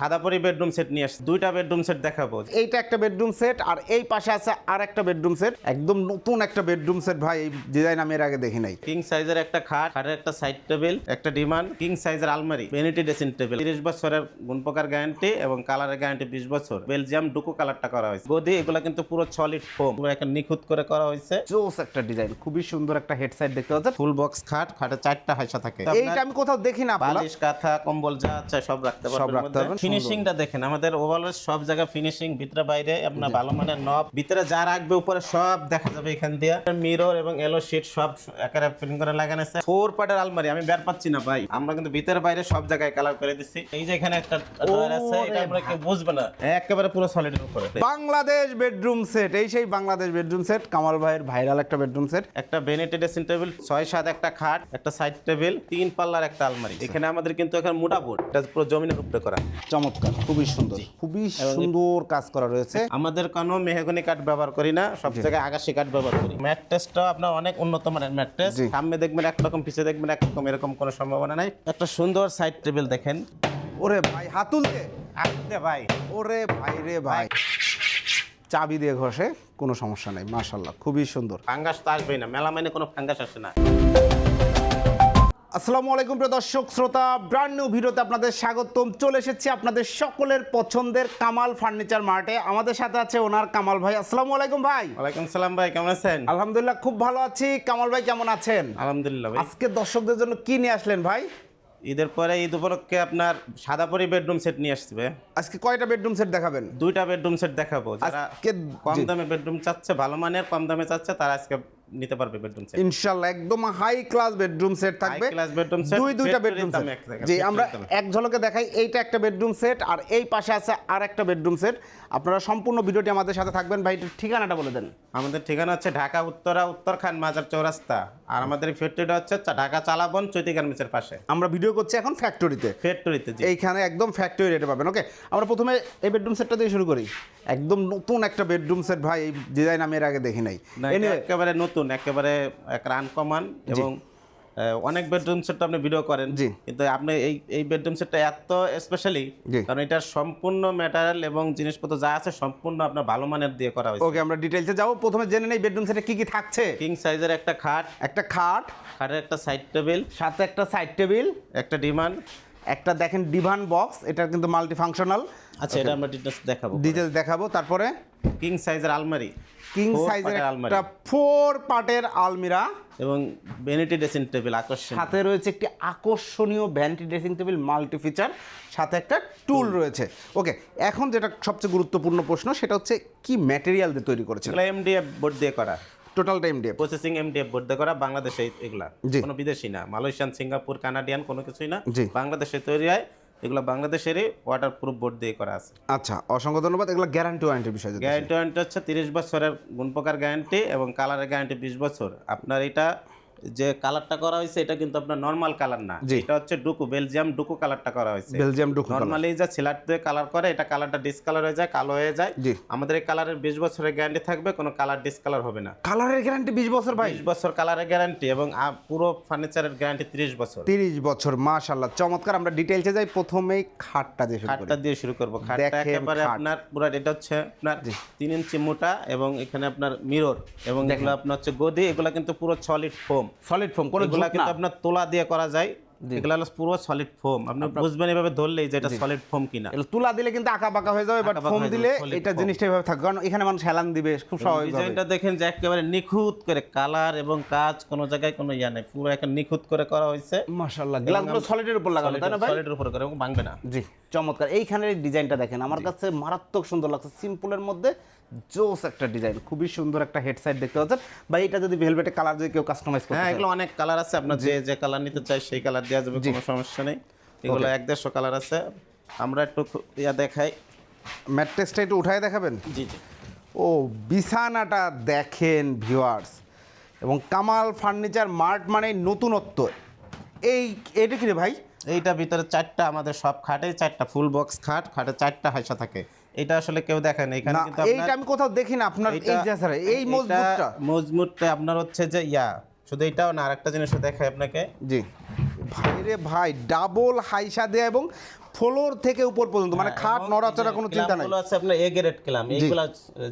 সাদা পরি bedroom set নিয়ে আসছি। দুইটা বেডরুম সেট দেখাবো। এইটা একটা বেডরুম সেট আর এই পাশে আছে আর একটা বেডরুম সেট একদম নতুন একটা বেডরুম সেট ভাই এই ডিজাইন আমি এর আগে দেখি নাই। কিং সাইজের একটা খাট খাটের একটা সাইড টেবিল একটা ডিমান্ড কিং সাইজের আলমারি ভ্যানিটি ড্রেসিং টেবিল তিরিশ বছরের গুণপকার গ্যারান্টি এবং কালারের গ্যারান্টি বিশ বছর। বেলজিয়াম ডুকু কালারটা করা হয়েছে। গদি এগুলো কিন্তু পুরো সলিড ফোম পুরো একটা নিখুঁত করে করা হয়েছে। জোস একটা ডিজাইন খুবই সুন্দর একটা হেড সাইড দেখতে পাচ্ছেন। ফুল বক্স খাট খাটে চারটা হাইসা থাকে। এইটা আমি কোথাও দেখি না আপনারা? বালিশ কাঁথা কম্বল যা চাই সব রাখতে সব রাখতে পারবেন, ফিনিশিংটা দেখেন আমাদের ওভারঅল সব জায়গায় ফিনিশিং ভিতরে বাইরে আপনার ভালো মানের নব ভিতরে যা রাখবে উপরে সব দেখা যাবে এখান দিয়ে। মিরর এবং এলো শিট সব একেবারে ফিটিং করে লাগানো আছে। ফোর পার্টের আলমারি আমি বের পাচ্ছি না ভাই। আমরা কিন্তু ভিতরে বাইরে সব জায়গায় কালার করে দিচ্ছি এই যে এখানে একটা ডয়ার আছে এটা আমরা কেউ বুঝবে না। একেবারে পুরো সলিডের উপরে। বাংলাদেশ বেডরুম সেট এই সেই বাংলাদেশ বেডরুম সেট কামাল ভাইয়ের ভাইরাল একটা বেডরুম সেট একটা ভেনিটি ড্রেসিং টেবিল ছয় সাত একটা খাট একটা সাইড টেবিল তিন পাল্লার একটা আলমারি। এখানে আমাদের কিন্তু এখানে মোটা বোর্ড এটা পুরো জমিনের উপরে করা। চমৎকার খুবই সুন্দর। খুবই সুন্দর কাজ করা রয়েছে। আমাদের কোনো মেহগনি কাঠ ব্যবহার করি না সব জায়গায় আকাশি কাঠ ব্যবহার করি। ম্যাট ম্যাট্রেসটাও আপনার অনেক উন্নত মানের ম্যাট্রেস জি। সামনে দেখবেন একরকম পিছিয়ে দেখবেন একরকম এরকম কোনো সম্ভাবনা নাই। একটা সুন্দর সাইড টেবিল দেখেন। ওরে ভাই হাতুল দে আসতে ভাই। ওরে ভাই রে ভাই। চাবি দিয়ে ঘষে কোনো সমস্যা নেই মাশাল্লাহ খুবই সুন্দর। ফাঙ্গাস তো আসবেই না মেলা মাইনে কোনো ফাঙ্গাস আসে না। আসসালামু আলাইকুম প্রিয় দর্শক শ্রোতা ব্র্যান্ড নিউ ভিডিওতে আপনাদের স্বাগতম। চলে এসেছি আপনাদের সকলের পছন্দের কামাল ফার্নিচার মার্টে আমাদের সাথে আছে ওনার কামাল ভাই। আসসালামু আলাইকুম ভাই। ওয়ালাইকুম সালাম ভাই কেমন আছেন? আলহামদুলিল্লাহ খুব ভালো আছি। কামাল ভাই কেমন আছেন? আলহামদুলিল্লাহ ভাই। আজকে দর্শকদের জন্য কি নিয়ে আসলেন ভাই? ঈদের পরে ঈদ উপলক্ষে আপনার সাদা পরি বেডরুম সেট নিয়ে আসবে আজকে কয়টা বেডরুম সেট দেখাবেন? দুইটা বেডরুম সেট দেখাবো। যারা কম দামে বেডরুম চাচ্ছে ভালো মানের কম দামে চাচ্ছে তারা আজকে নিতে পারবে বেডরুম সেট ইনশাল্লাহ একদম হাই ক্লাস বেডরুম সেট থাকবে। High class bedroom set, দুই দুইটা বেডরুম সেট জি আমরা এক ঝলকে দেখাই এইটা একটা বেডরুম সেট আর এই পাশে আছে আর একটা বেডরুম সেট আপনারা সম্পূর্ণ ভিডিওটি আমাদের সাথে থাকবেন। ভাই ঠিকানাটা বলে দেন। আমাদের ঠিকানা হচ্ছে ঢাকা উত্তরা উত্তরখান মাজার চৌরাস্তা। আর আমাদের ফ্যাক্টরিটা হচ্ছে ঢাকা চালাবন চৈতি গার্মেন্টসের পাশে। আমরা ভিডিও করছি এখন ফ্যাক্টরিতে ফ্যাক্টরিতে এইখানে একদম ফ্যাক্টরি রেটে পাবেন ওকে আমরা প্রথমে এই বেডরুম সেটটা দিয়ে শুরু করি। একদম নতুন একটা বেডরুম সেট ভাই এই ডিজাইন আমি এর আগে দেখি নাই। একেবারে নতুন। একেবারে এক রান কমান এবং অনেক বেডরুম সেট আপনি ভিডিও করেন। জি। কিন্তু আপনি এই এই বেডরুম সেটটা এত স্পেশালি কারণ এটা সম্পূর্ণ ম্যাটেরিয়াল এবং জিনিসপত্র যা আছে সম্পূর্ণ আপনার ভালো মানের দিয়ে করা হয়েছে। ওকে আমরা ডিটেলসে যাব। প্রথমে জেনে নেই বেডরুম সেটে কি কি থাকছে। কিং সাইজের একটা খাট। একটা খাট। খাটের একটা সাইড টেবিল সাথে একটা সাইড টেবিল একটা ডিমান্ড একটা দেখেন ডিভান বক্স এটা কিন্তু মাল্টি ফাংশনাল আচ্ছা এটা আমরা ডিটেলস দেখাবো ডিটেলস দেখাবো তারপরে? কিং সাইজের আলমারি। কিং সাইজের একটা ফোর পার্টের আলমিরা। এবং ভ্যানিটি ড্রেসিং টেবিল আকর্ষণ সাথে রয়েছে একটি আকর্ষণীয় vanity dressing table multi feature সাথে একটা টুল রয়েছে। ওকে এখন যেটা সবচেয়ে গুরুত্বপূর্ণ প্রশ্ন সেটা হচ্ছে কি ম্যাটেরিয়াল দিয়ে তৈরি এগুলো এমডিএফ বোর্ড দিয়ে করা। টোটাল টাইম দিয়ে প্রসেসিং এমডিএফ বোর্ড দিয়ে করা বাংলাদেশে এগুলা। কোনো বিদেশি না। মালয়েশিয়ান সিঙ্গাপুর কানাডিয়ান কোনো কিছুই না। বাংলাদেশে তৈরি হয় এগুলো বাংলাদেশের ওয়াটার প্রুফ বোর্ড দিয়ে করা আছে। আচ্ছা অসংখ্য ধন্যবাদ। এগুলো গ্যারান্টি ওয়ারেন্টি বিষয় গ্যারান্টি ওয়ারেন্টি হচ্ছে তিরিশ বছরের গুণপ্রকার গ্যারান্টি এবং কালারের গ্যারান্টি বিশ বছর। আপনার এটা যে কালারটা করা হয়েছে এটা কিন্তু আপনার নর্মাল কালার না। এটা হচ্ছে ডুকু বেলজিয়াম ডুকু কালারটা করা হয়েছে। বেলজিয়াম ডুকু নর্মালি যা সিলাট দিয়ে কালার করে এটা কালারটা ডিসকালার হয়ে যায় কালো হয়ে যায়। আমাদের এই কালারের বিশ বছরের গ্যারান্টি থাকবে কোনো কালার ডিসকালার হবে না। কালারের গ্যারান্টি বিশ বছর ভাই। বিশ বছর কালারের গ্যারান্টি এবং পুরো ফার্নিচারের গ্যারান্টি তিরিশ বছর। তিরিশ বছর মাশাল্লাহ চমৎকার আমরা ডিটেলসে যাই। প্রথমেই খাটটা দিয়ে শুরু করি। খাটটা দিয়ে শুরু করব। খাটটা একেবারে আপনার পুরো এটা হচ্ছে আপনার তিন ইঞ্চি মোটা এবং এখানে আপনার মিরর এবং এগুলো আপনার হচ্ছে গদি এগুলো কিন্তু পুরো সলিড ফোম সলিড ফোম কোনো এগুলা কিন্তু আপনার তোলা দিয়ে করা যায়। এগুলো হলো পুরো সলিড ফোম আপনি বুঝবেন এভাবে ধরলেই যে এটা সলিড ফোম কিনা। তুলা দিলে কিন্তু আঁকা বাঁকা হয়ে যাবে বাট ফোম দিলে এটা জিনিসটা এভাবে থাকবে। কারণ এখানে মানুষ হেলান দিবে খুব সহজ ডিজাইনটা দেখেন যে একেবারে নিখুঁত করে কালার এবং কাজ কোনো জায়গায় কোনো ইয়া নেই। পুরো একটা নিখুঁত করে করা হয়েছে। মাশাআল্লাহ গ্লাসগুলো সলিডের উপর লাগানো তাই না ভাই? সলিডের উপরে করে এবং ভাঙবে না। জি। চমৎকার। এইখানের ডিজাইনটা দেখেন আমার কাছে মারাত্মক সুন্দর লাগছে। সিম্পলের মধ্যে জোস একটা ডিজাইন খুবই সুন্দর একটা হেড সাইড দেখতে পাচ্ছেন। বা এটা যদি ভেলভেটে কালার যদি কেউ কাস্টমাইজ করতে হ্যাঁ এগুলো অনেক কালার আছে আপনার যে যে কালার নিতে চাই সেই কালার দেওয়া যাবে কোনো সমস্যা নেই। এগুলো এক দেড়শো কালার আছে। আমরা একটু ইয়া দেখাই। ম্যাট্রেসটা একটু উঠায় দেখাবেন? জি জি। ও বিছানাটা দেখেন ভিউয়ার্স এবং কামাল ফার্নিচার মার্ট মানে নতুনত্ব। এই এটা কি রে ভাই? এইটা ভিতরে চারটা আমাদের সব খাটে চারটা ফুল বক্স খাট খাটে চারটা হাইসা থাকে। এটা আসলে কেউ দেখেন এখানে কিন্তু এইটা আমি কোথাও দেখি না আপনার এই যে স্যার এই মজবুতটা। মজবুতটা আপনার হচ্ছে যে ইয়া শুধু এটাও না আরেকটা জিনিসও দেখাই আপনাকে। জি। ভাই রে ভাই ডাবল হাইসা দেয়া এবং ফ্লোর থেকে উপর পর্যন্ত মানে খাট নড়াচড়া কোনো চিন্তা নাই। ক্লামগুলো আছে আপনার এ গ্রেড ক্লাম এইগুলা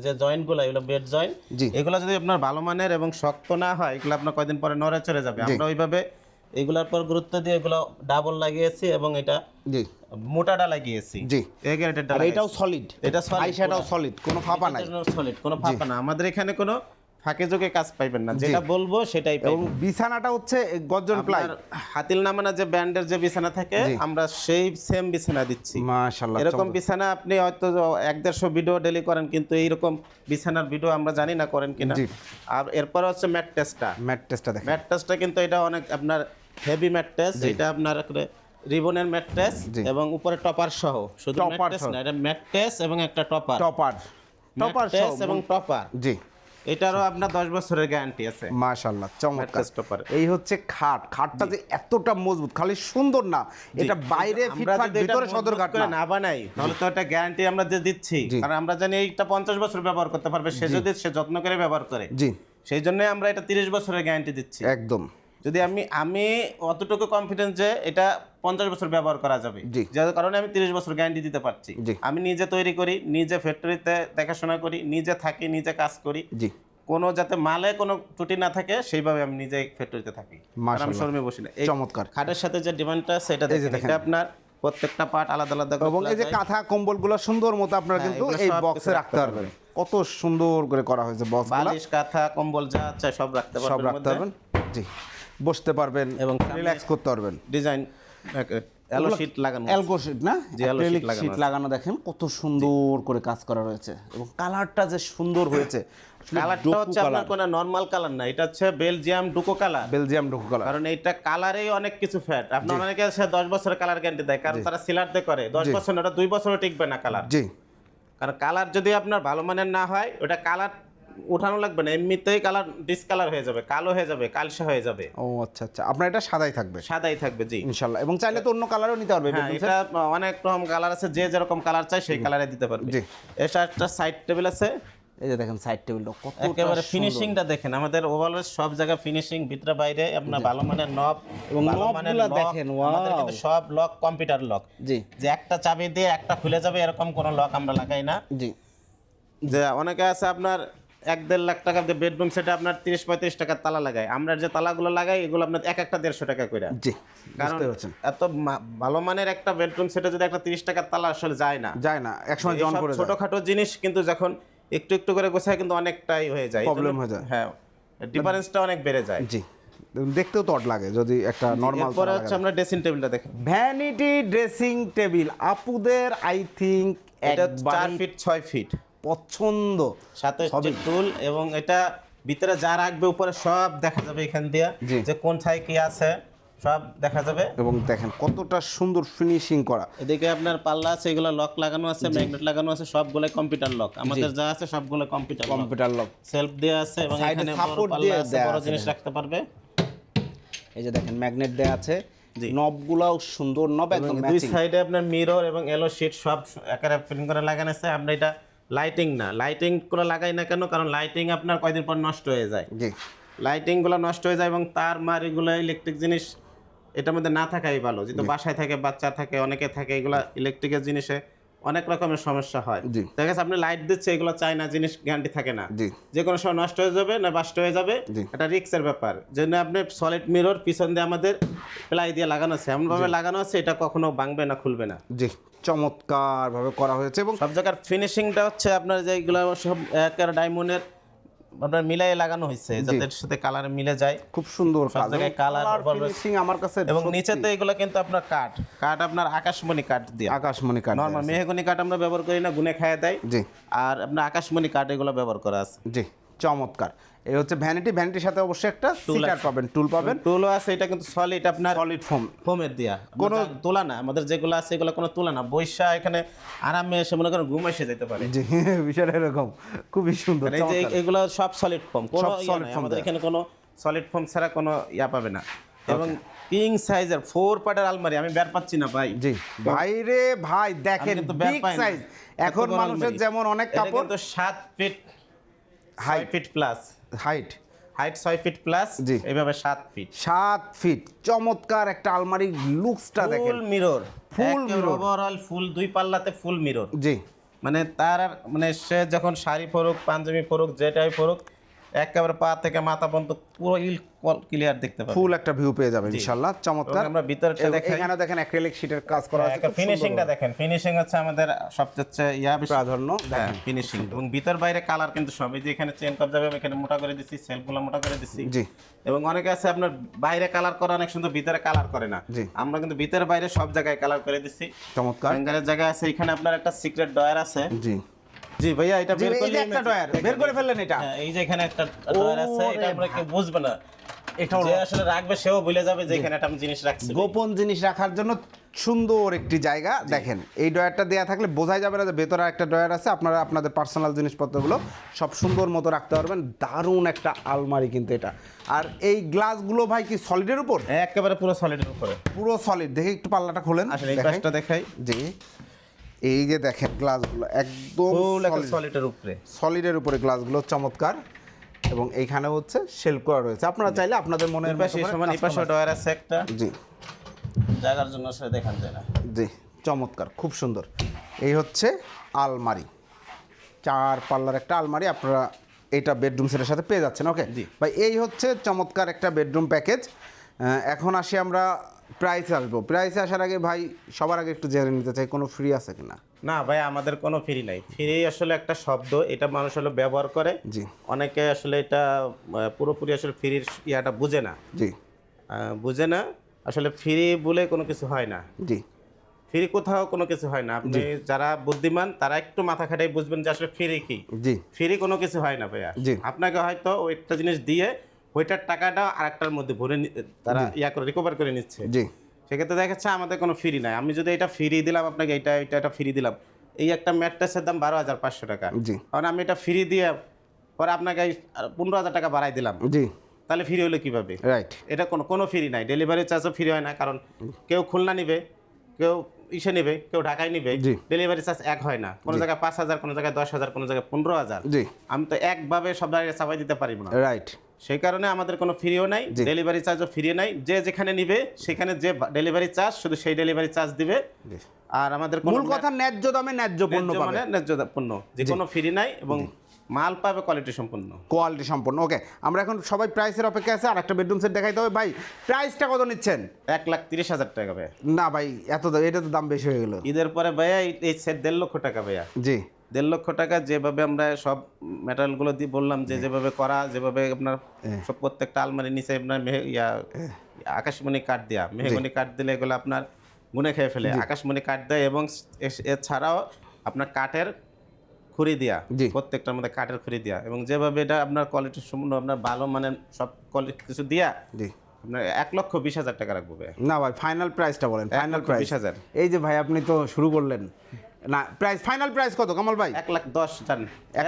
যে জয়েন্টগুলো এগুলো বেড জয়েন্ট জি। এগুলো যদি আপনার ভালো মানের এবং শক্ত না হয় এগুলো আপনার কয়দিন পরে নড়ে চড়ে যাবে আমরা ওইভাবে এগুলোর পর গুরুত্ব দিয়ে এগুলো ডাবল লাগিয়েছি এবং এটা জি। মোটাটা লাগিয়েছি। জি। আর এটাও সলিড এটা আইসাটাও পুরা। সলিড কোনো ফাঁপা নাই। সলিড কোনো ফাঁকা না। আমাদের এখানে কোনো ফাঁকে যোগে কাজ পাইবেন না। যেটা বলব সেটাই এবং বিছানাটা হচ্ছে গর্জন প্লাই। হাতিল নামানা যে ব্যান্ডের যে বিছানা থাকে আমরা সেই সেম বিছানা দিচ্ছি। মাশাআল্লাহ এরকম বিছানা আপনি হয়তো এক দেড়শো ভিডিও ডেলি করেন কিন্তু এইরকম বিছানার ভিডিও আমরা জানি না করেন কিনা। আর এরপর হচ্ছে ম্যাট টেস্টটা ম্যাট টেস্টটা দেখেন। ম্যাট টেস্টটা কিন্তু এটা অনেক আপনার হেভি ম্যাট টেস্ট এটা আপনার রিবনের ম্যাট টেস্ট জি। এবং উপরে টপার সহ। শুধু ম্যাট Topper টেস্ট সহ। না এটা ম্যাট টেস্ট এবং একটা টপার টপার টপার টেস্ট এবং টপার জি। এটারও আপনার দশ বছরের গ্যারান্টি আছে। মাশাআল্লাহ চমৎকার। topper। এই হচ্ছে খাট। খাটটা যে এতটা মজবুত খালি সুন্দর না। এটা বাইরে আমরা ফিটফাট ভিতরে সদর ঘাট করে না। না বানাই তাহলে তো এটা গ্যারান্টি আমরা যে দিচ্ছি। কারণ আমরা জানি এইটা পঞ্চাশ বছর ব্যবহার করতে পারবে। সে যদি সে যত্ন করে ব্যবহার করে। জি। সেই জন্য আমরা এটা তিরিশ বছরের গ্যারান্টি দিচ্ছি। একদম। যদি আমি আমি অতটুকু কনফিডেন্স যে এটা পঞ্চাশ বছর ব্যবহার করা যাবে। যার কারণে আমি তিরিশ বছর গ্যারান্টি দিতে পারছি। আমি নিজে তৈরি করি নিজে ফ্যাক্টরিতে দেখাশোনা করি নিজে থাকি নিজে কাজ করি। কোনো যাতে মালে কোনো ত্রুটি না থাকে সেইভাবে আমি নিজে ফ্যাক্টরিতে থাকি। আমি। শোরুমে বসি না। এই চমৎকার। খাটের সাথে যে ডিমান্ডটা সেটা দেখেন আপনার প্রত্যেকটা পার্ট আলাদা আলাদা এবং এই যে। কাঁথা কম্বলগুলো সুন্দর মতো আপনারা হ্যাঁ, কিন্তু এই বক্সে রাখতে রাখতে পারবেন। কত সুন্দর করে করা হয়েছে বক্স বালিশ কাঁথা কম্বল যা চাই সব রাখতে পারবেন সব রাখতে পারবেন। জি। বসতে পারবেন এবং রিল্যাক্স করতে পারবেন। ডিজাইন অ্যালো শীট লাগানো। অ্যালগো শীট না? অ্যাক্রিলিক শীট লাগানো দেখেন কত সুন্দর করে কাজ করা রয়েছে এবং কালারটা যে সুন্দর হয়েছে কালারটা হচ্ছে আপনার কোনো নর্মাল কালার না এটা হচ্ছে Belgium Duco colour Belgium Duco colour কারণ এটা কালারেই অনেক কিছু ফ্যাট আপনার অনেকে আছে দশ বছর কালার গ্যারান্টি দেয় কারণ তারা সিলার দিয়ে করে। দশ। বছর ওটা দুই বছরও টিকবে না কালার জি। কারণ কালার যদি আপনার ভালো মানের না হয় ওটা কালার উঠানো লাগবে না এমনিতেই কালার ডিসকালার হয়ে যাবে কালো হয়ে যাবে কালসা হয়ে যাবে। ও আচ্ছা আচ্ছা। আপনার এটা সাদাই থাকবে? সাদাই থাকবে জি। ইনশাল্লাহ এবং চাইলে তো অন্য কালারও নিতে পারবে হ্যাঁ এটা অনেক রকম কালার আছে যে যেরকম কালার চাই সেই কালারে দিতে পারবে। জি। এটা একটা সাইড টেবিল আছে। এই যে দেখেন সাইড টেবিলটা কত একেবারে ফিনিশিংটা দেখেন আমাদের ওভারঅল সব জায়গায় ফিনিশিং ভিতরে বাইরে আপনার ভালো মানের নব এবং ভালো নবগুলা lock, দেখেন, আমাদের কিন্তু সব লক কম্পিউটার লক জি। যে একটা চাবি দিয়ে একটা খুলে যাবে এরকম কোনো লক আমরা লাগাই না। জি। যে অনেকে আছে আপনার এক দেড় লাখ টাকা দিয়ে বেডরুম সেটা আপনার তিরিশ পঁয়ত্রিশ টাকার তালা লাগায়। আমরা যে তালাগুলো লাগাই এগুলো আপনার এক একটা দেড়শো টাকা করে জি কারণ এত ভালো মানের একটা বেডরুম সেটা যদি একটা তিরিশ টাকার তালা আসলে যায় না। যায় না একসময় জন করে যায়। ছোটখাটো জিনিস কিন্তু যখন একটু একটু করে গোছায় কিন্তু অনেকটাই হয়ে যায়। জন্য- হয়ে যায়। হ্যাঁ ডিফারেন্সটা অনেক বেড়ে যায়। জি দেখতেও তো লাগে যদি একটা নর্মাল এরপরে হচ্ছে আমরা ড্রেসিং টেবিলটা দেখেন। ভ্যানিটি ড্রেসিং টেবিল আপুদের আই থিঙ্ক এটা চার ফিট ছয় ফিট পছন্দ। সাথে টুল এবং এটা ভিতরে যা রাখবে উপরে সব দেখা যাবে এখান দিয়ে যে কোন ছাই কি আছে সব দেখা যাবে। এবং দেখেন কতটা সুন্দর ফিনিশিং করা। এদিকে আপনার পাল্লা আছে এগুলো লক লাগানো আছে ম্যাগনেট লাগানো আছে সবগুলো কম্পিউটার লক আমাদের যা আছে সবগুলো কম্পিউটার কম্পিউটার লক সেলফ দেওয়া আছে এবং এখানে support দিয়ে আছে বড় জিনিস রাখতে পারবে। এই যে দেখেন ম্যাগনেট দেয়া আছে। নবগুলাও সুন্দর নব একদম দুই সাইডে আপনার মিরর এবং এলো শিট সব একেবারে ফিটিং করে লাগানো আছে। আমরা এটা লাইটিং না। লাইটিং করে লাগাই না কেন? কারণ লাইটিং আপনার কয়দিন পর নষ্ট হয়ে যায়। জি। লাইটিংগুলো নষ্ট হয়ে যায় এবং তার মার এগুলো ইলেকট্রিক জিনিস এটার মধ্যে না থাকাই ভালো। যেহেতু বাসায় থাকে বাচ্চা থাকে অনেকে থাকে এগুলা ইলেকট্রিকের জিনিসে অনেক রকমের সমস্যা হয়। দেখা যাচ্ছে আপনি লাইট দিচ্ছে এগুলো চাই না জিনিস গ্যারান্টি থাকে না। যে কোনো সময় নষ্ট হয়ে যাবে না বাস্ট হয়ে যাবে। এটা রিক্সের ব্যাপার। জন্য আপনি সলিড মিরর পিছন দিয়ে আমাদের প্লাই দিয়ে লাগানো আছে। এমনভাবে লাগানো আছে এটা কখনো ভাঙবে না খুলবে না। জি। চমৎকার ভাবে করা হয়েছে এবং সব জায়গার ফিনিশিংটা হচ্ছে আপনার যেগুলো সব একের ডায়মন্ডের আপনার মিলাই লাগানো হয়েছে যাতে এর সাথে কালার মিলে যায়। খুব সুন্দর সব জায়গায় বলবে। ফিনিশিং আমার কাছে এবং নিচেতে এগুলো কিন্তু আপনার কাঠ কাঠ আপনার আকাশমণি কাঠ দিয়ে। আকাশমণি কাঠ নর্মাল মেহগনি কাঠ আমরা ব্যবহার করি না গুনে খাইয়ে দেয়। জি। আর আপনার আকাশমণি কাঠ এগুলো ব্যবহার করা আছে। জি। চমৎকার। এই হচ্ছে ভ্যানিটি ভ্যানিটির সাথে অবশ্যই একটা সিটার পাবেন টুল পাবেন। টুলও আছে এটা কিন্তু সলিড আপনার সলিড ফোম ফোমের দিয়া। কোনো- তোলা না আমাদের যেগুলো আছে এগুলো কোনো তোলা না। বৈশা এখানে আরামে এসে মনে করেন ঘুম এসে যেতে পারে। জি বিষয়টা এরকম। খুবই সুন্দর মানে এই যে এগুলো সব সলিড ফোম কোনো ইয়া solid আমাদের এখানে কোনো সলিড ফোম ছাড়া কোনো ইয়া পাবে না। এবং কিং সাইজের ফোর পার্টের আলমারি আমি বের পাচ্ছি না ভাই। জি। ভাই দেখেন আমি কিন্তু বিগ সাইজ এখন মানুষের যেমন অনেক কাপড় কিন্তু সাত feet high feet plus height height ছয় ফিট প্লাস জি। এইভাবে সাত ফিট সাত ফিট চমৎকার একটা আলমারি লুকসটা দেখেন। Full mirror full mirror overall full দুই পাল্লাতে ফুল মিরর জি। মানে তার মানে সে যখন শাড়ি পরুক পাঞ্জাবি পরুক যেটাই পরুক একেবারে পা থেকে মাথা পর্যন্ত পুরো ইল ক্লিয়ার দেখতে পাবে ফুল একটা ভিউ পেয়ে যাবেন ইনশাআল্লাহ চমৎকার। আমরা ভিতরটা এবং দেখাই। এখানে দেখেন অ্যাক্রিলিক শীটের কাজ করা আছে খুব ফিনিশিংটা। দেখেন। ফিনিশিং হচ্ছে আমাদের সবচেয়ে ইয়া প্রাধান্য হ্যাঁ ফিনিশিং এবং ভিতর বাইরে কালার কিন্তু সব। এই যে এখানে চেন কপ যাবে এখানে মোটা করে দিচ্ছি সেলফগুলো মোটা করে দিচ্ছি জি। এবং অনেকে আছে আপনার বাইরে কালার করে অনেক সুন্দর ভিতরে কালার করে না। জি। আমরা কিন্তু ভিতরে বাইরে সব জায়গায় কালার করে দিচ্ছি চমৎকার। হ্যাঙ্গারের জায়গা আছে এখানে আপনার একটা সিক্রেট ডয়ার আছে। জি। জি ভাইয়া এটা বের করলে একটা ডয়ার বের করে ফেললেন এটা। হ্যাঁ, এই যে এখানে একটা ডয়ার আছে এটা আমরা কেউ বুঝবে না। এটাও যে আসলে রাখবে সেও ভুলে যাবে যে এখানে একটা আমি জিনিস রাখছি। গোপন জিনিস রাখার জন্য সুন্দর একটি জায়গা দেখেন এই ডয়ারটা দেয়া থাকলে বোঝাই যাবে না যে ভেতরে একটা ডয়ার আছে আপনারা আপনাদের পার্সোনাল জিনিসপত্রগুলো সব সুন্দর মতো রাখতে পারবেন দারুণ একটা আলমারি কিন্তু এটা। আর এই গ্লাসগুলো ভাই কি সলিডের উপর? একেবারে পুরো সলিডের উপরে। পুরো সলিড দেখে একটু পাল্লাটা খোলেন আসলে এই দেখাই। জি। এই যে দেখেন গ্লাসগুলো একদম। সলিডের উপরে। সলিডের উপরে গ্লাসগুলো চমৎকার। এবং এইখানে হচ্ছে শেল্ফ করা রয়েছে। আপনারা চাইলে আপনাদের মনের মতো সমান এই পাশে ডয়ার আছে একটা। জি। জায়গার জন্য আসলে দেখান যায় না। জি চমৎকার খুব সুন্দর। এই হচ্ছে আলমারি। চার পাল্লার একটা আলমারি আপনারা এটা বেডরুম সেটের সাথে পেয়ে যাচ্ছেন ওকে জি। ভাই এই হচ্ছে চমৎকার একটা বেডরুম প্যাকেজ এখন আসি আমরা প্রাইসে আসব। প্রাইসে আসার আগে ভাই সবার আগে একটু জেনে নিতে চাই কোনো ফ্রি আছে কিনা? না ভাই আমাদের কোনো ফ্রি নাই। ফ্রি আসলে একটা শব্দ এটা মানুষ হলো ব্যবহার করে। জি। অনেকে আসলে এটা পুরোপুরি আসলে ফ্রির ইয়াটা বুঝে না। জি। বুঝে না আসলে ফ্রি বলে কোনো কিছু হয় না। জি। ফ্রি কোথাও কোনো কিছু হয় না। আপনি যারা বুদ্ধিমান তারা একটু মাথা খাটাই বুঝবেন যে আসলে ফ্রি কি। জি। ফ্রি কোনো কিছু হয় না ভাইয়া। জি। আপনাকে হয়তো ওই একটা জিনিস দিয়ে ওইটার টাকাটা আরেকটার মধ্যে ভরে তারা ইয়া করে রিকভার করে নিচ্ছে। জি। সেক্ষেত্রে দেখা যাচ্ছে আমাদের কোনো ফ্রি নাই। আমি যদি এটা ফ্রি দিলাম আপনাকে এটা এটা এটা ফ্রি দিলাম। এই একটা ম্যাট্রেসের দাম বারো হাজার পাঁচশো টাকা। জি। কারণ আমি এটা ফ্রি দিয়ে পরে আপনাকে পনেরো হাজার টাকা বাড়াই দিলাম। জি। তাহলে ফ্রি হলো কীভাবে? রাইট এটা কোনো কোনো ফ্রি নাই। ডেলিভারি চার্জও ফ্রি হয় না কারণ কেউ খুলনা নিবে কেউ ইসে নেবে কেউ ঢাকায় নিবে। ডেলিভারি চার্জ এক হয় না। কোনো জায়গায় পাঁচ হাজার কোনো জায়গায় দশ হাজার কোনো জায়গায় পনেরো হাজার। জি। আমি তো একভাবে সব জায়গায় চাপাই দিতে পারিব না। রাইট সেই কারণে আমাদের কোনো ফ্রিও নাই। ডেলিভারি চার্জও ফ্রি নাই। যে যেখানে নিবে সেখানে যে ডেলিভারি চার্জ শুধু সেই ডেলিভারি চার্জ দিবে। আর আমাদের মূল কথা ন্যায্য দামে ন্যায্য পণ্য মানে ন্যায্য পণ্য। যে কোনো ফ্রি নাই এবং মাল পাবে কোয়ালিটি সম্পন্ন। কোয়ালিটি সম্পন্ন ওকে আমরা এখন সবাই প্রাইসের অপেক্ষা আছে আর একটা বেডরুম সেট দেখাইতে হবে। ভাই প্রাইসটা কত নিচ্ছেন? এক লাখ তিরিশ হাজার টাকা ভাইয়া। না ভাই এত এটা তো দাম বেশি হয়ে গেল। ঈদের পরে ভাইয়া এই- এই সেট দেড় লক্ষ টাকা ভাইয়া। জি। দেড় লক্ষ টাকা যেভাবে আমরা সব ম্যাটেরিয়ালগুলো দিয়ে বললাম যে যেভাবে করা যেভাবে আপনার সব প্রত্যেকটা আলমারির নিচে আপনার মেহে ইয়া আকাশমণি কাঠ দেওয়া মেহগনি কাঠ দিলে এগুলো আপনার গুনে খেয়ে ফেলে আকাশমণি কাঠ দেয় এবং এছাড়াও আপনার কাঠের খুরি দেওয়া প্রত্যেকটার মধ্যে কাঠের খুরি দেওয়া এবং যেভাবে এটা আপনার কোয়ালিটি সম্পূর্ণ আপনার ভালো মানের সব কোয়ালিটি কিছু দিয়া জি। আপনার এক লক্ষ বিশ হাজার টাকা রাখব না ভাই ফাইনাল প্রাইসটা বলেন ফাইনাল প্রাইস বিশ হাজার। এই যে ভাই আপনি তো শুরু করলেন। না প্রাইস ফাইনাল প্রাইস কত কামাল ভাই? এক লাখ দশ জান।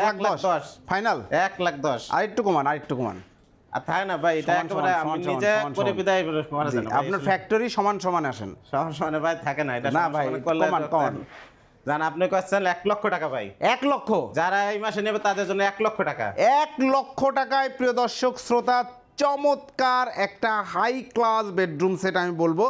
এক লাখ দশ? ফাইনাল এক লাখ দশ। আর একটু কমান আর একটু কমান। আর থাকে না ভাই এটা একেবারে আমি নিজে করে বিদায় করা যায় আপনার ফ্যাক্টরি সমান সমান আসেন। সমান সমানে ভাই থাকে না এটা না ভাই, কমান, কমান। জান আপনি কোয়েশ্চেন এক লক্ষ টাকা ভাই। এক লক্ষ? যারা এই মাসে নেবে তাদের জন্য এক লক্ষ টাকা। এক লক্ষ টাকায় প্রিয় দর্শক শ্রোতা চমৎকার একটা হাই ক্লাস বেডরুম সেট আমি বলব।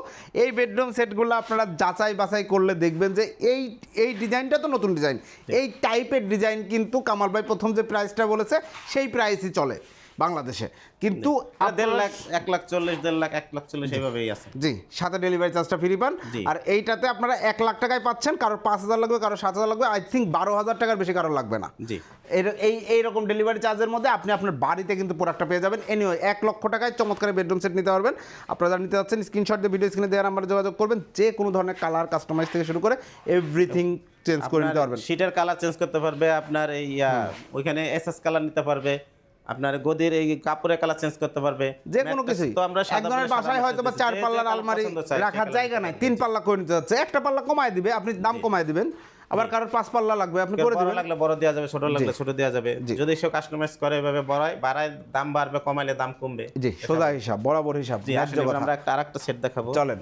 এই বেডরুম সেটগুলো আপনারা যাচাই বাছাই করলে দেখবেন যে এই এই ডিজাইনটা তো নতুন ডিজাইন। এই টাইপের ডিজাইন কিন্তু কামাল ভাই প্রথম যে প্রাইসটা বলেছে সেই প্রাইসই চলে। বাংলাদেশে। কিন্তু দেড় লাখ এক লাখ চল্লিশ দেড় লাখ এক লাখ চল্লিশ এইভাবেই আছে। জি সাথে ডেলিভারি চার্জটা ফ্রি পান। আর এইটাতে আপনারা এক লাখ টাকায় পাচ্ছেন কারোর পাঁচ হাজার লাগবে কারোর সাত হাজার লাগবে আই থিঙ্ক বারো হাজার টাকার বেশি কারোর লাগবে না। জি। এই এইরকম ডেলিভারি চার্জের মধ্যে আপনি আপনার বাড়িতে কিন্তু প্রোডাক্টটা পেয়ে যাবেন। এনিওয়ে এক লক্ষ টাকায় চমৎকার বেডরুম সেট নিতে পারবেন। আপনারা যারা নিতে যাচ্ছেন স্ক্রিনশট দিয়ে ভিডিও স্ক্রিনে দেওয়ার নাম্বারে যোগাযোগ করবেন। যে কোনো ধরনের কালার কাস্টমাইজ থেকে শুরু করে এভরিথিং চেঞ্জ করে নিতে পারবেন। সিটের কালার চেঞ্জ করতে পারবে আপনার এই ওইখানে এসএস কালার নিতে পারবে। আপনার গদির এই কাপড়ের কালার চেঞ্জ করতে পারবে। যে কোনো কিছুই। তো আমরা একজনের বাসায় হয়তো বা চার পাল্লার আলমারি রাখার জায়গা নাই তিন পাল্লা করে নিতে যাচ্ছে একটা পাল্লা কমায় দিবে আপনি দাম কমায় দিবেন। আবার কারোর পাঁচ পাল্লা লাগবে আপনি করে দিবেন। লাগলে বড় দেওয়া যাবে ছোট লাগলে ছোট দেওয়া যাবে। যদি সে কাস্টমাইজ করে এভাবে বড়ায় বাড়ায় দাম বাড়বে কমাইলে দাম কমবে। জি সোজা হিসাব বরাবর হিসাব আমরা একটা আরেকটা সেট দেখাবো। চলেন।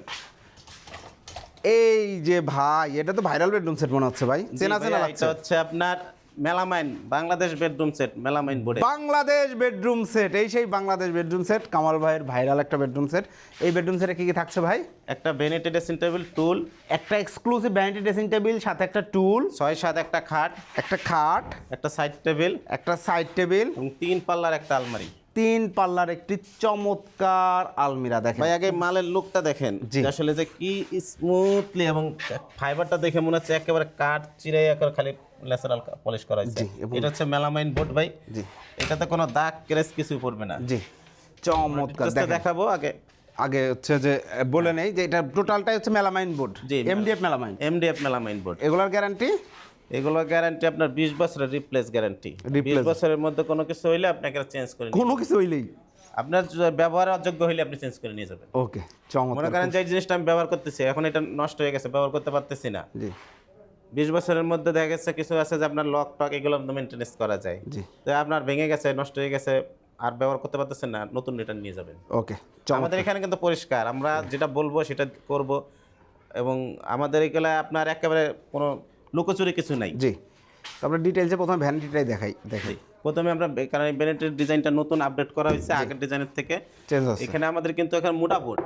এই যে ভাই এটা তো ভাইরাল বেডরুম সেট মনে হচ্ছে ভাই। চেনা চেনা লাগছে। হচ্ছে আপনার melamine Bangladesh bedroom set melamine বোর্ডে বাংলাদেশ বেডরুম সেট এই সেই বাংলাদেশ বেডরুম সেট কামাল ভাইয়ের ভাইরাল একটা বেডরুম সেট এই বেডরুম সেটে কি কি থাকছে ভাই? একটা বেনিটেড ড্রেসিং টেবিল টুল একটা এক্সক্লুসিভ ভ্যানিটি ড্রেসিং টেবিল সাথে একটা টুল ছয় সাত একটা খাট একটা খাট একটা সাইড টেবিল একটা সাইড টেবিল এবং তিন পাল্লার একটা আলমারি। তিন পাল্লার একটি চমৎকার আলমিরা দেখেন। ভাই আগে মালের লুকটা দেখেন। আসলে যে কি স্মুথলি এবং ফাইবারটা দেখে মনে হচ্ছে একেবারে কাঠ চিরে একবার খালি ন্যাচারাল পলিশ করা হয়েছে। এটা হচ্ছে মেলামাইন বোর্ড ভাই। জি। এটাতে কোনো দাগ ক্রেস কিছু পড়বে না। জি। চমৎকার দেখাবো আগে। আগে হচ্ছে যে বলে নেই যে এটা টোটালটাই হচ্ছে মেলামাইন বোর্ড জি, MDF melamine. MDF melamine board এগুলোর গ্যারান্টি এগুলো গ্যারান্টি আপনার বিশ বছরের রিপ্লেস গ্যারান্টি বিশ। বছরের মধ্যে কোনো কিছু হইলে আপনাকে চেঞ্জ করে কোনো কিছু হইলেই। আপনার ব্যবহার অযোগ্য হইলে আপনি চেঞ্জ করে নিয়ে যাবেন। ওকে মনে চমৎকার করেন যে জিনিসটা আমি ব্যবহার করতেছি এখন এটা নষ্ট হয়ে গেছে ব্যবহার করতে পারতেছি না। জি। বিশ বছরের মধ্যে দেখা গেছে কিছু আছে যে আপনার লক টক এগুলো মেনটেনেন্স করা যায়। তো আপনার ভেঙে গেছে নষ্ট হয়ে গেছে আর ব্যবহার করতে পারতেছেন না নতুন রিটার্ন নিয়ে যাবেন। ওকে আমাদের এখানে কিন্তু পরিষ্কার আমরা যেটা বলব সেটা করব এবং আমাদের এগুলো আপনার একেবারে কোনো লুকোচুরি কিছু নাই। জি। তারপরে ডিটেলসে প্রথমে ভ্যানিটিটাই দেখাই দেখাই। প্রথমে আমরা কারণ বেনেটের ডিজাইনটা নতুন আপডেট করা হয়েছে আগের ডিজাইনের থেকে। এখানে আমাদের কিন্তু এখন মোটা বোর্ড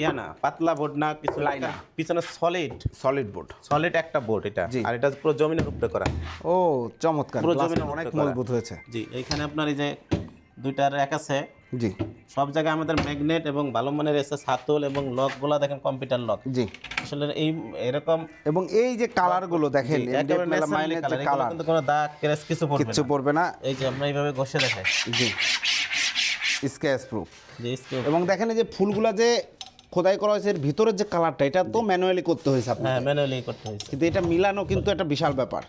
ইয়া না পাতলা বোর্ড না কিছু লাইনা। পিছনে সলিড সলিড বোর্ড সলিড একটা বোর্ড এটা। আর এটা পুরো জমিনের উপরে করা। ও চমৎকার। পুরো জমিনের অনেক মজবুত হয়েছে। জি এখানে আপনার এই যে দুইটা র্যাক আছে জি। সব জায়গায় আমাদের ম্যাগনেট এবং ভালো মানের এসে ছাতল এবং লকগুলো দেখেন কম্পিউটার লক। জি। আসলে এই এরকম এবং এই যে কালারগুলো দেখেন জি, কালার কিন্তু কোনো দাগ ক্রেস কিছু পড়বে কিচ্ছু না পড়বে না। এই যে আমরা এইভাবে ঘষে দেখাই। জি। স্ক্যাচ প্রুফ স্ক্রিন এবং দেখেন এই যে ফুলগুলা যে খোদাই করা হয়েছে এর ভিতরের যে কালারটা এটা তো ম্যানুয়ালি করতে হয়েছে আপনার হ্যাঁ ম্যানুয়ালি করতে হয়েছে। কিন্তু এটা মিলানো কিন্তু একটা বিশাল ব্যাপার।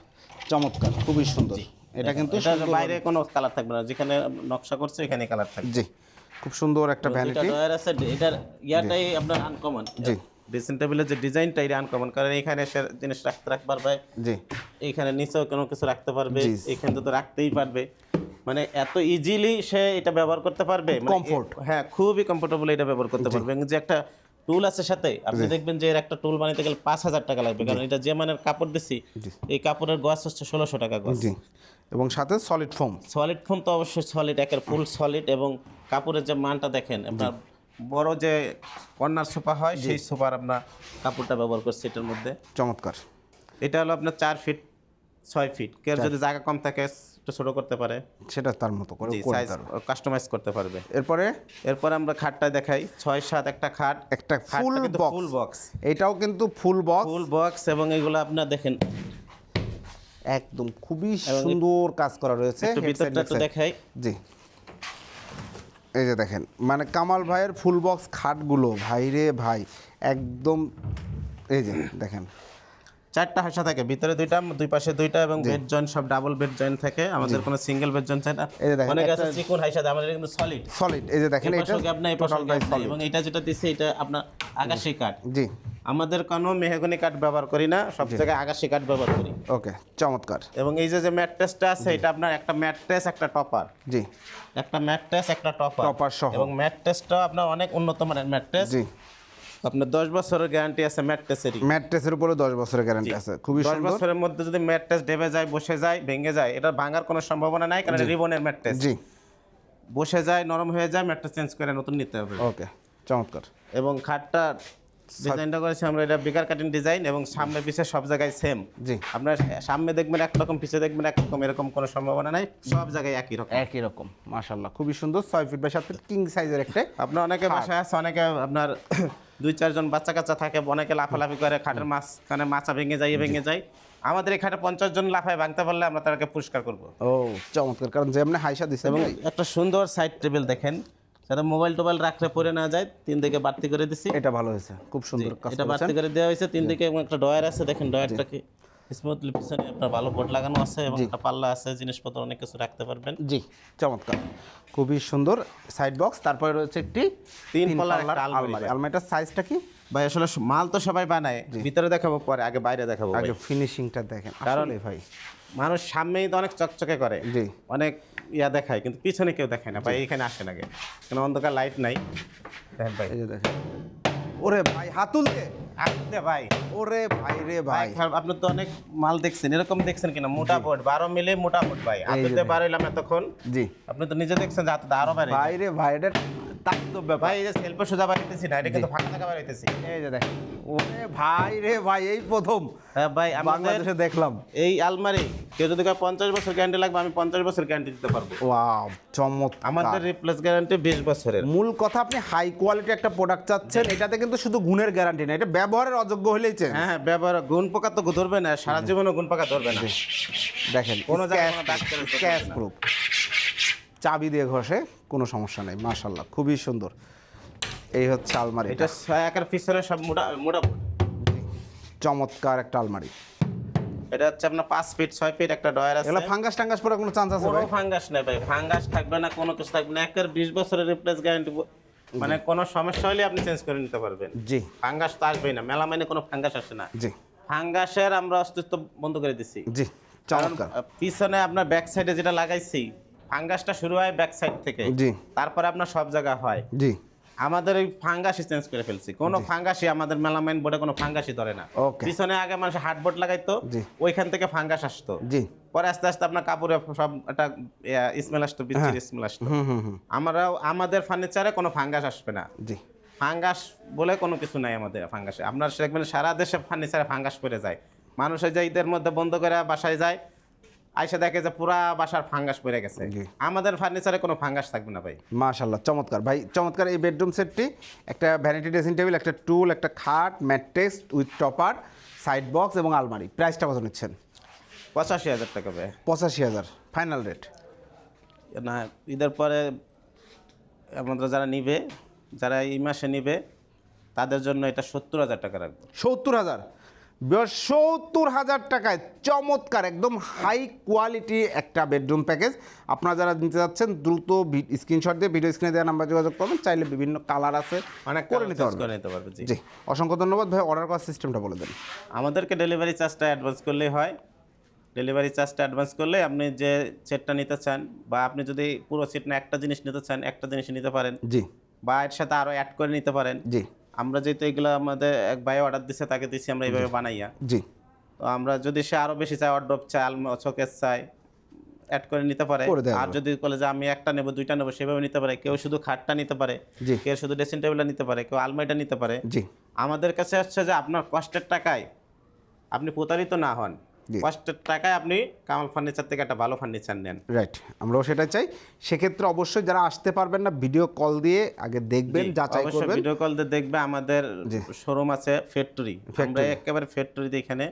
চমৎকার খুবই সুন্দর। এটা কিন্তু বাইরে কোনো কালার থাকবে না যেখানে নকশা করছে এখানে কালার থাকবে। জি খুব সুন্দর একটা ভ্যানিটি ডয়ার আছে এটার ইয়াটাই আপনার আনকমন জি। ড্রেসিং টেবিলের যে ডিজাইনটা এটা আনকমন কারণ এখানে সে জিনিস রাখতে রাখতে পারবে জি। এইখানে নিচেও কোনো কিছু রাখতে পারবে এখানে তো রাখতেই পারবে। মানে এত ইজিলি সে এটা ব্যবহার করতে পারবে মানে Comfort। এ- হ্যাঁ খুবই কমফোর্টেবল এটা ব্যবহার করতে পারবে। যে একটা টুল আছে সাথে আপনি দেখবেন যে এর একটা টুল বানাইতে গেলে পাঁচ হাজার টাকা লাগবে কারণ এটা যে মানের কাপড় দিছি এই কাপড়ের গছ হচ্ছে ষোলোশো টাকা গছ এবং সাথে সলিড ফোম সলিড ফোম তো অবশ্যই সলিড একের ফুল সলিড এবং কাপড়ের যে মানটা দেখেন আপনার বড় যে কর্নার সোফা হয় সেই সোফার আপনার কাপড়টা ব্যবহার করছে এটার মধ্যে। চমৎকার। এটা হলো আপনার চার ফিট ছয় ফিট কেউ যদি জায়গা কম থাকে ছোট করতে পারে। সেটা তার মতো করে। কাস্টমাইজ করতে পারবে। এরপরে? এরপর আমরা খাটটা দেখাই। ছয় সাত একটা খাট। একটা ফুল বক্স ফুল বক্স এটাও কিন্তু ফুল বক্স ফুল বক্স এবং এগুলো আপনার দেখেন। একদম খুবই সুন্দর কাজ করা রয়েছে। ভিতরটা দেখাই। জি। এই যে দেখেন মানে কামাল ভাইয়ের ফুল বক্স খাটগুলো। ভাই রে ভাই একদম এই যে দেখেন। চারটা হাসা থাকে। ভিতরে দুইটা দুই পাশে দুইটা এবং বেড জয়েন্ট সব ডাবল বেড জয়েন্ট থাকে। আমাদের কোনো সিঙ্গেল বেড জয়েন্ট চাই না। এই যে দেখেন, অনেক আছে চিকন হাইসা আমাদের কিন্তু সলিড সলিড এই যে দেখেন এটা গ্যাপ নাই। সলিড এবং এটা যেটা দিছে এটা আপনার আকাশি কাঠ। জি। আমাদের কোনো মেহগনি কাঠ ব্যবহার করি না সব জায়গায় আকাশি কাঠ ব্যবহার করি। ওকে চমৎকার। এবং এই যে যে ম্যাট্রেসটা আছে এটা আপনার একটা ম্যাট্রেস একটা টপার জি। একটা ম্যাট্রেস একটা টপার Topper সহ। এবং ম্যাট্রেসটা আপনার অনেক উন্নত মানের ম্যাট্রেস জি। আপনার দশ বছরের গ্যারান্টি আছে ম্যাট্রেসেরই ম্যাট্রেসের উপরে দশ বছরের গ্যারান্টি আছে। খুবই দশ সুন্দর। বছরের মধ্যে যদি ম্যাট্রেস ডেবে যায় বসে যায় ভেঙে যায় এটা ভাঙার কোনো সম্ভাবনা নাই কারণ রিবনের ম্যাট্রেস জি। বসে যায় নরম হয়ে যায় ম্যাট্রেস চেঞ্জ করে নতুন নিতে হবে। ওকে চমৎকার। এবং খাটটা ডিজাইনটা করেছি আমরা এটা বিকার কাটিং ডিজাইন এবং সামনে পিছে সব জায়গায় সেম জি। আপনার সামনে দেখবেন একরকম পিছে দেখবেন একরকম এরকম কোনো সম্ভাবনা নাই সব জায়গায় একই রকম। একই রকম মাশাল্লাহ খুবই সুন্দর ছয় ফিট বাই সাত ফিট কিং সাইজের একটা আপনার অনেকে বাসায় আছে অনেকে আপনার দুই চারজন বাচ্চা কাচ্চা থাকে অনেকে লাফালাফি করে খাটের মাঝখানে মাছা ভেঙে যায় ভেঙে যায়। আমাদের এখানে পঞ্চাশ জন লাফায় ভাঙতে পারলে আমরা তাদেরকে পুরস্কার করব। ও চমৎকার। কারণ যেমনি হাইসা দিচ্ছে এবং একটা সুন্দর সাইড টেবিল দেখেন। যাতে মোবাইল টোবাইল রাখলে পরে না যায় তিন দিকে বাড়তি করে দিছি। এটা ভালো হয়েছে। খুব সুন্দর এটা বাড়তি করে দেওয়া হয়েছে। তিন দিকে এবং একটা ডয়ার আছে দেখেন ডয়ারটা কি স্মুথলি পিছনে আপনার ভালো বোর্ড লাগানো আছে এবং একটা পাল্লা আছে জিনিসপত্র অনেক কিছু রাখতে পারবেন। জি চমৎকার। খুবই সুন্দর সাইড বক্স তারপরে রয়েছে একটি তিন পাল্লার আলমারি আলমারি। আলমারিটার সাইজটা কি? ভাই আসলে মাল তো সবাই বানায়। ভিতরে দেখাবো পরে আগে বাইরে দেখাবো। আগে ফিনিশিংটা দেখেন। কারণ- ভাই। মানুষ সামনেই তো অনেক চকচকে করে। জি। অনেক ইয়া দেখায় কিন্তু পিছনে কেউ দেখায় না। ভাই এখানে আসে না কেন অন্ধকার লাইট নাই। দেখেন ভাই। দেখেন। ওরে ভাই হাতুল দে ভাই। ওরে ভাই রে ভাই আপনি তো অনেক মাল দেখছেন এরকম দেখছেন কিনা? মোটা বারো মিলে মোটা ভাই। হাতে বার হইলাম এতক্ষণ। জি। আপনি তো নিজে দেখছেন যে হাতে আরও বাইরে ভাই রে ভাই এটা ভাই এই যে সেলফে সোজা বাড়াইতেছি না এটা কিন্তু ফাঁকা থাকা বাড়াইতেছি এই যে দেখ ওরে ভাই রে ভাই এই প্রথম। হ্যাঁ ভাই বাংলাদেশে দেখলাম। এই আলমারি কেউ যদি কয় পঞ্চাশ বছর গ্যারান্টি লাগবে আমি পঞ্চাশ বছর গ্যারান্টি দিতে পারব। ওয়াও চমৎকার। আমাদের রিপ্লেস গ্যারান্টি বিশ বছরের। মূল কথা আপনি হাই কোয়ালিটি একটা প্রোডাক্ট চাচ্ছেন এটাতে কিন্তু শুধু গুণের গ্যারান্টি না এটা ব্যবহারের অযোগ্য হলেই চেঞ্জ হ্যাঁ হ্যাঁ ব্যবহার গুণ পোকা তো ধরবে না সারা জীবনও গুণ পোকা ধরবে না। দেখেন কোনো ক্যাশ প্রুফ চাবি দিয়ে ঘষে কোনো সমস্যা নেই মাশাল্লাহ খুবই সুন্দর। এই হচ্ছে আলমারি এটা ছয় একের পিছনে সব মোটা মোটা চমৎকার একটা আলমারি। এটা হচ্ছে আপনার পাঁচ ফিট ছয় ফিট একটা ডয়ার আছে। এগুলো ফাঙ্গাস টাঙ্গাস পরে কোনো চান্স আছে কোনো ফাঙ্গাস নেই ভাই ফাঙ্গাস থাকবে না কোনো কিছু থাকবে না। একের বিশ বছরের রিপ্লেস গ্যারান্টি মানে কোনো সমস্যা হলে আপনি চেঞ্জ করে নিতে পারবেন। জি। ফাঙ্গাস তো আসবেই না মেলা মানে কোনো ফাঙ্গাস আসে না। জি। ফাঙ্গাসের আমরা অস্তিত্ব বন্ধ করে দিছি। জি চমৎকার। পিছনে আপনার ব্যাক সাইডে যেটা লাগাইছি ফাঙ্গাসটা শুরু হয় ব্যাক সাইড থেকে। জি। তারপরে আপনার সব জায়গা হয়। জি। আমাদের এই ফাঙ্গাসি চেঞ্জ করে ফেলছি। কোনো ফাঙ্গাসি আমাদের মেলামাইন বোর্ডে কোনো ফাঙ্গাসি ধরে না. পিছনে আগে মানুষ হার্ডবোর্ড লাগাইতো ওইখান থেকে ফাঙ্গাস আসতো। জি। পরে আস্তে আস্তে আপনার কাপড়ে সব একটা স্মেল আসতো বিচ্ছির স্মেল আসতো। হুম হুম আমরাও আমাদের ফার্নিচারে কোনো ফাঙ্গাস আসবে না। জি। ফাঙ্গাস বলে কোনো কিছু নাই আমাদের ফাঙ্গাসে। আপনার দেখবেন সারা দেশে ফার্নিচারে ফাঙ্গাস পড়ে যায়। মানুষের যে ঈদের মধ্যে বন্ধ করে বাসায় যায় আইসা দেখে যে পুরা বাসার ফাঙ্গাস পড়ে গেছে। আমাদের ফার্নিচারে কোনো ফাঙ্গাস থাকবে না ভাই। মাশাল্লাহ চমৎকার। ভাই চমৎকার এই বেডরুম সেটটি একটা ভ্যানিটি ড্রেসিং টেবিল একটা টুল একটা খাট mattress with topper side box এবং আলমারি। প্রাইসটা কত নিচ্ছেন? পঁচাশি হাজার টাকা ভাই। পঁচাশি হাজার। ফাইনাল রেট না ঈদের পরে আমাদের যারা নিবে যারা এই মাসে নিবে তাদের জন্য এটা সত্তর হাজার টাকা রাখব। সত্তর হাজার? সত্তর হাজার টাকায় চমৎকার একদম হাই কোয়ালিটি একটা বেডরুম প্যাকেজ আপনারা যারা নিতে যাচ্ছেন দ্রুত স্ক্রিনশট দিয়ে ভিডিও স্ক্রিনে দেওয়া নাম্বার যোগাযোগ করবেন চাইলে বিভিন্ন কালার আছে অনেক করে নিতে পারবেন। নিতে পারবে জি। জি অসংখ্য ধন্যবাদ। ভাই অর্ডার করার সিস্টেমটা বলে দেন। আমাদেরকে ডেলিভারি চার্জটা অ্যাডভান্স করলেই হয়। ডেলিভারি চার্জটা অ্যাডভান্স করলে আপনি যে সেটটা নিতে চান বা আপনি যদি পুরো সেট না একটা জিনিস নিতে চান একটা জিনিস নিতে পারেন। জি। বা এর সাথে আরও অ্যাড করে নিতে পারেন। জি। আমরা যেহেতু এগুলো আমাদের এক ভাই অর্ডার দিচ্ছে তাকে দিচ্ছি আমরা এইভাবে বানাইয়া। জি। তো আমরা যদি সে আরও বেশি চাই অর্ডব চাই আলমা শোকেস চাই অ্যাড করে নিতে পারে। আর যদি বলে যে আমি একটা নেব দুইটা নেব সেভাবে নিতে পারে। কেউ শুধু খাটটা নিতে পারে জি। কেউ শুধু ড্রেসিং টেবিলটা নিতে পারে কেউ আলমারিটা নিতে পারে। জি। আমাদের কাছে হচ্ছে যে আপনার কষ্টের টাকায় আপনি প্রতারিত না হন। কষ্টের টাকায় আপনি কামাল ফার্নিচার থেকে একটা ভালো ফার্নিচার নেন। রাইট আমরাও সেটা চাই। সেক্ষেত্রে অবশ্যই যারা আসতে পারবেন না ভিডিও কল দিয়ে আগে দেখবেন যাচাই করবেন। ভিডিও কল দিয়ে দেখবে আমাদের শোরুম আছে ফ্যাক্টরি আমরা একেবারে ফ্যাক্টরিতে এখানে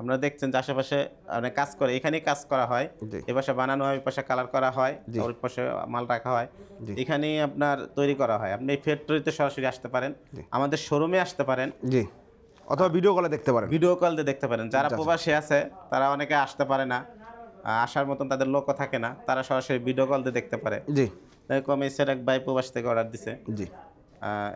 আপনারা দেখছেন যে আশেপাশে অনেক কাজ করে এখানেই কাজ করা হয়। এ পাশে বানানো হয় ওই পাশে কালার করা হয় ওই পাশে মাল রাখা হয়। এখানেই আপনার তৈরি করা হয়। আপনি এই ফ্যাক্টরিতে সরাসরি আসতে পারেন। আমাদের শোরুমে আসতে পারেন। জি। অথবা ভিডিও কলে দেখতে পারেন। ভিডিও কল দিয়ে দেখতে পারেন। যারা প্রবাসী আছে তারা অনেকে আসতে পারে না আসার মতন তাদের লোকও থাকে না তারা সরাসরি ভিডিও কল দিয়ে দেখতে পারে। জি। এরকম এই এক ভাই প্রবাস থেকে অর্ডার দিছে। জি।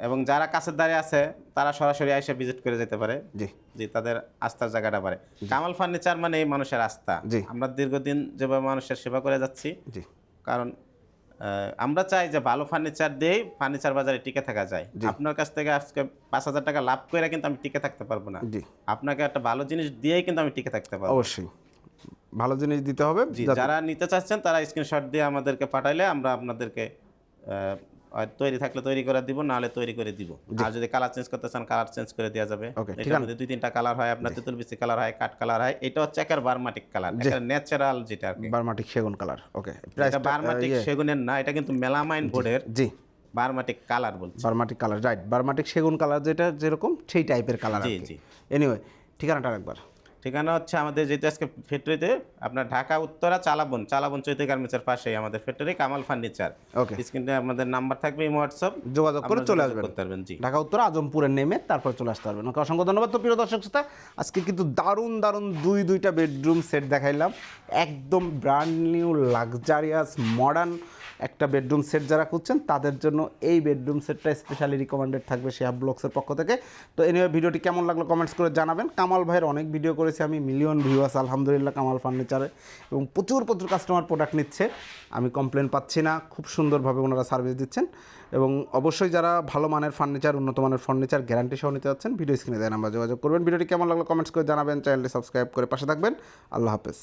এবং যারা কাছের দাঁড়িয়ে আছে তারা সরাসরি এসে ভিজিট করে যেতে পারে। জি। জি তাদের আস্থার জায়গাটা পারে কামাল ফার্নিচার মানে এই মানুষের আস্থা। জি। আমরা দীর্ঘদিন যেভাবে মানুষের সেবা করে যাচ্ছি জি। কারণ আমরা চাই যে ভালো ফার্নিচার দিয়েই ফার্নিচার বাজারে টিকে থাকা যায়। আপনার কাছ থেকে আজকে পাঁচ হাজার টাকা লাভ করে কিন্তু আমি টিকে থাকতে পারব না। জি। আপনাকে একটা ভালো জিনিস দিয়েই কিন্তু আমি টিকে থাকতে পারব। অবশ্যই। ভালো জিনিস দিতে হবে যারা নিতে চাচ্ছেন তারা স্ক্রিনশট দিয়ে আমাদেরকে পাঠাইলে আমরা আপনাদেরকে আহ, তৈরি থাকলে তৈরি করে দিব নাহলে তৈরি করে দিব। আর যদি কালার চেঞ্জ করতে চান কালার চেঞ্জ করে দেওয়া যাবে। এটার মধ্যে দুই তিনটা কালার হয় আপনার তেতুল বিচি কালার হয় কাঠ কালার হয় এটা হচ্ছে একের বারমাটিক কালার এটা ন্যাচারাল যেটা আর কি। বারমাটিক সেগুন কালার ওকে এটা বারমাটিক সেগুনের না এটা কিন্তু মেলামাইন বোর্ডের জি। বারমাটিক কালার বলছে। বারমাটিক কালার রাইট বারমাটিক সেগুন কালার যেটা যেরকম সেই টাইপের কালার জি, জি। এনিওয়ে ঠিকানাটা একবার ঠিকানা হচ্ছে আমাদের যেহেতু আজকে ফ্যাক্টরিতে আপনার ঢাকা উত্তরা চালাবন। চালাবন চৈতে গার্মেন্টসের পাশেই আমাদের ফ্যাক্টরি কামাল ফার্নিচার। ওকে স্ক্রিনে আমাদের নাম্বার থাকবে এই হোয়াটসঅ্যাপ। যোগাযোগ করে চলে আসবেন। করতে পারবেন জি। ঢাকা উত্তর আজমপুরে নেমে তারপর চলে আসতে পারবেন। ওকে অসংখ্য ধন্যবাদ। তো প্রিয় দর্শক শ্রোতা আজকে কিন্তু দারুণ দারুণ দুই দুইটা বেডরুম সেট দেখাইলাম। একদম ব্র্যান্ড নিউ লাক্সারিয়াস মডার্ন একটা বেডরুম সেট যারা খুঁজছেন, তাদের জন্য এই বেডরুম সেটটা স্পেশালি রিকমেন্ডেড থাকবে শেহাব ব্লগসের পক্ষ থেকে। তো এনিওয়ে ভিডিওটি কেমন লাগল কমেন্টস করে জানাবেন। কামাল ভাইয়ের অনেক ভিডিও করেছি আমি মিলিয়ন ভিউয়ার্স আলহামদুলিল্লাহ, কামাল ফার্নিচারে এবং প্রচুর প্রচুর কাস্টমার প্রোডাক্ট নিচ্ছে। আমি কমপ্লেন পাচ্ছি না, খুব সুন্দরভাবে ওনারা সার্ভিস দিচ্ছেন। এবং অবশ্যই যারা ভালো মানের ফার্নিচার উন্নত মানের ফার্নিচার গ্যারান্টি সহ নিতে যাচ্ছেন ভিডিও স্ক্রিনে দেয় নাম্বার যোগাযোগ করবেন। ভিডিওটি কেমন লাগল কমেন্টস করে জানাবেন। চ্যানেলটি সাবস্ক্রাইব করে পাশে থাকবেন। আল্লাহ হাফেজ।